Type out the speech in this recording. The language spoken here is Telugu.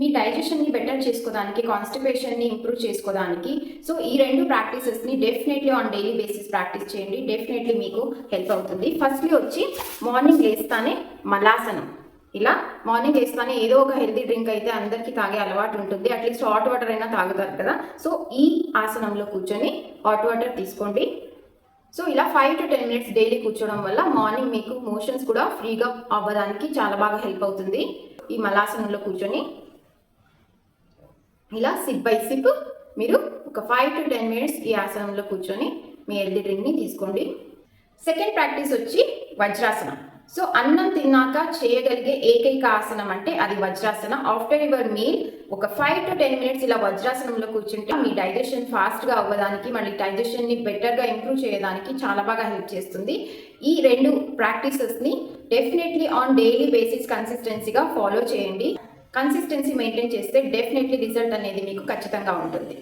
మీ డైజెషన్ని బెటర్ చేసుకోవడానికి కాన్స్టిపేషన్ని ఇంప్రూవ్ చేసుకోవడానికి. సో ఈ రెండు ప్రాక్టీసెస్ని definitely on daily basis practice చేయండి. డెఫినెట్లీ మీకు హెల్ప్ అవుతుంది. ఫస్ట్లీ వచ్చి మార్నింగ్ లేస్తానే మలాసనం. ఇలా మార్నింగ్ లేస్తానే ఏదో ఒక హెల్తీ డ్రింక్ అయితే అందరికీ తాగే అలవాటు ఉంటుంది. అట్లీస్ట్ హాట్ వాటర్ అయినా తాగుతారు కదా. సో ఈ ఆసనంలో కూర్చొని హాట్ వాటర్ తీసుకోండి. సో ఇలా five to ten minutes daily కూర్చోవడం వల్ల మార్నింగ్ మీకు మోషన్స్ కూడా ఫ్రీగా అవ్వడానికి చాలా బాగా హెల్ప్ అవుతుంది. ఈ మలాసనంలో కూర్చొని ఇలా సిప్ బై సిప్ మీరు ఒక ఫైవ్ టు టెన్ మినిట్స్ ఈ ఆసనంలో కూర్చొని మీ హెల్దీ డ్రింక్ని తీసుకోండి. సెకండ్ ప్రాక్టీస్ వచ్చి వజ్రాసనం. సో అన్నం తిన్నాక చేయగలిగే ఏకైక ఆసనం అంటే అది వజ్రాసన. ఆఫ్టర్ యువర్ మీల్ ఒక ఫైవ్ టు టెన్ మినిట్స్ ఇలా వజ్రాసనంలో కూర్చుంటే మీ డైజెషన్ ఫాస్ట్గా అవ్వడానికి మళ్ళీ డైజెషన్ని బెటర్గా ఇంప్రూవ్ చేయడానికి చాలా బాగా హెల్ప్ చేస్తుంది. ఈ రెండు ప్రాక్టీసెస్ని డెఫినెట్లీ ఆన్ డైలీ బేసిస్ కన్సిస్టెన్సీగా ఫాలో చేయండి. కన్సిస్టెన్సీ మెయింటైన్ చేస్తే డెఫినెట్లీ రిజల్ట్ అనేది మీకు ఖచ్చితంగా ఉంటుంది.